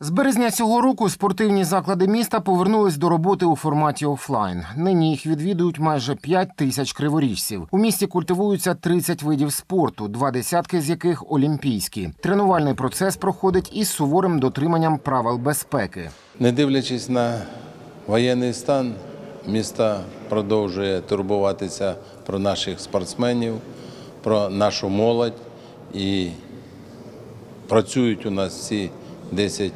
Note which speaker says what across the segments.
Speaker 1: З березня цього року спортивні заклади міста повернулись до роботи у форматі офлайн. Нині їх відвідують майже 5 тисяч криворіжців. У місті культивуються 30 видів спорту, два десятки з яких олімпійські. Тренувальний процес проходить із суворим дотриманням правил безпеки.
Speaker 2: Не дивлячись на воєнний стан, місто продовжує турбуватися про наших спортсменів, про нашу молодь. І працюють у нас всі 10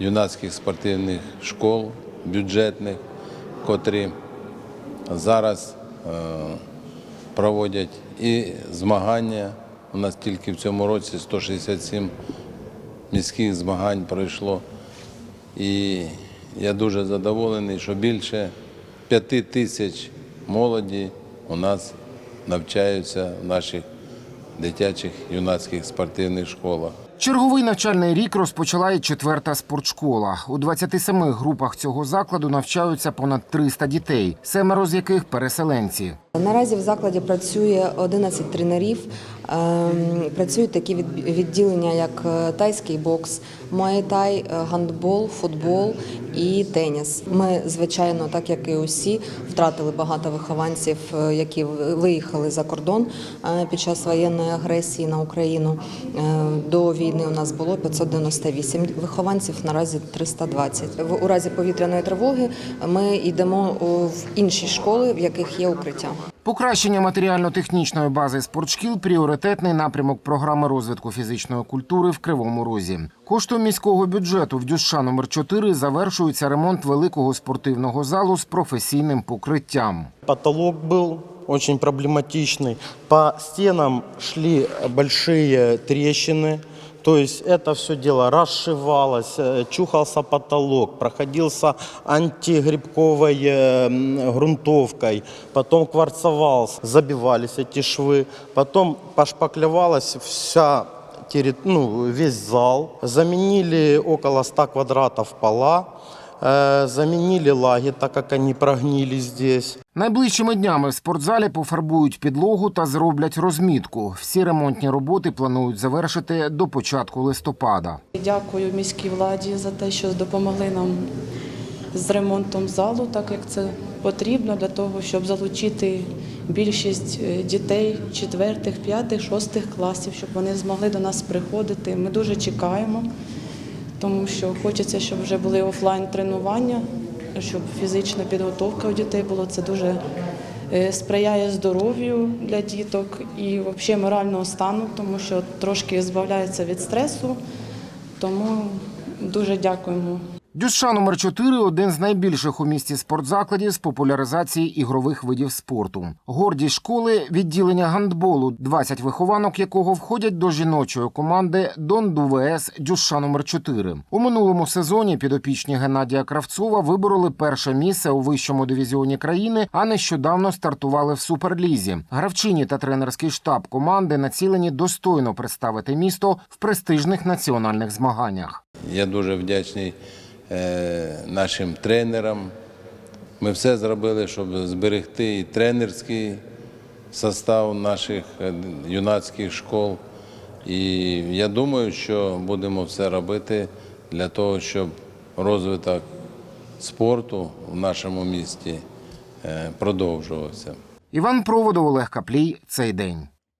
Speaker 2: юнацьких спортивних школ бюджетних, котрі зараз е, проводять і змагання. У нас тільки в цьому році 167 міських змагань пройшло. І я дуже задоволений, що більше п'яти тисяч молоді у нас навчаються в наших дитячих юнацьких спортивних школах.
Speaker 1: Черговий навчальний рік розпочала і четверта спортшкола. У 27 групах цього закладу навчаються понад 300 дітей, семеро з яких переселенці.
Speaker 3: Наразі в закладі працює 11 тренерів. Ем, Працюють такі від- відділення, як е, тайський бокс, муайтай, е, гандбол, футбол і теніс. Ми, звичайно, так як і усі, втратили багато вихованців, е, які виїхали за кордон під час воєнної агресії на Україну. До війни у нас було 598 вихованців, наразі 320. В- У разі повітряної тривоги ми йдемо в інші школи, в яких є укриття.
Speaker 1: Покращення матеріально-технічної бази спортшкіл пріоритетний напрямок програми розвитку фізичної культури в Кривому Розі. Коштом міського бюджету в Дюша номер 4 завершується ремонт великого спортивного залу з професійним покриттям.
Speaker 4: Потолок был очень проблематичный. По стенам шли большие трещины. То есть это все дело расшивалось, э, чухался потолок, проходился антигрибковой э, м, грунтовкой, потом кварцевался, забивались эти швы, потом пошпаклевалась вся терри- ну, весь зал, заменили около 100 квадратов пола, э, заменили лаги, так как они прогнили здесь.
Speaker 1: Найближчими днями в спортзалі пофарбують підлогу та зроблять розмітку. Всі ремонтні роботи планують завершити до початку листопада.
Speaker 5: Дякую міській владі за те, що допомогли нам з ремонтом залу, так як це потрібно для того, щоб залучити більшість е, дітей четвертих, п'ятих, шостих класів, щоб вони змогли до нас приходити. Ми дуже чекаємо, тому що хочеться, щоб вже були офлайн тренування, щоб фізична підготовка у дітей була. Це дуже е, сприяє здоров'ю для діток і взагалі морального стану, тому що трошки збавляється від стресу. Тому дуже дякуємо
Speaker 1: Дюша номер 4 один з найбільших у місті спортзакладів з популяризації ігрових видів спорту. Гордість школи відділення гандболу, 20 вихованок якого входять до жіночої команди Дон ДУВС Дюша номер 4 У минулому сезоні підопічні Геннадія Кравцова вибороли перше місце у вищому дивізіоні країни, а нещодавно стартували в суперлізі. Гравчині та тренерський штаб команди націлені достойно представити місто в престижних національних змаганнях.
Speaker 2: Я дуже вдячний нашим тренерам. Ми все зробили, щоб зберегти і тренерський состав наших е, юнацьких школ. І я думаю, що будемо все робити для того, щоб розвиток спорту в нашому місті е, продовжувався.
Speaker 1: Іван Проводов, Олег Каплій. Цей день.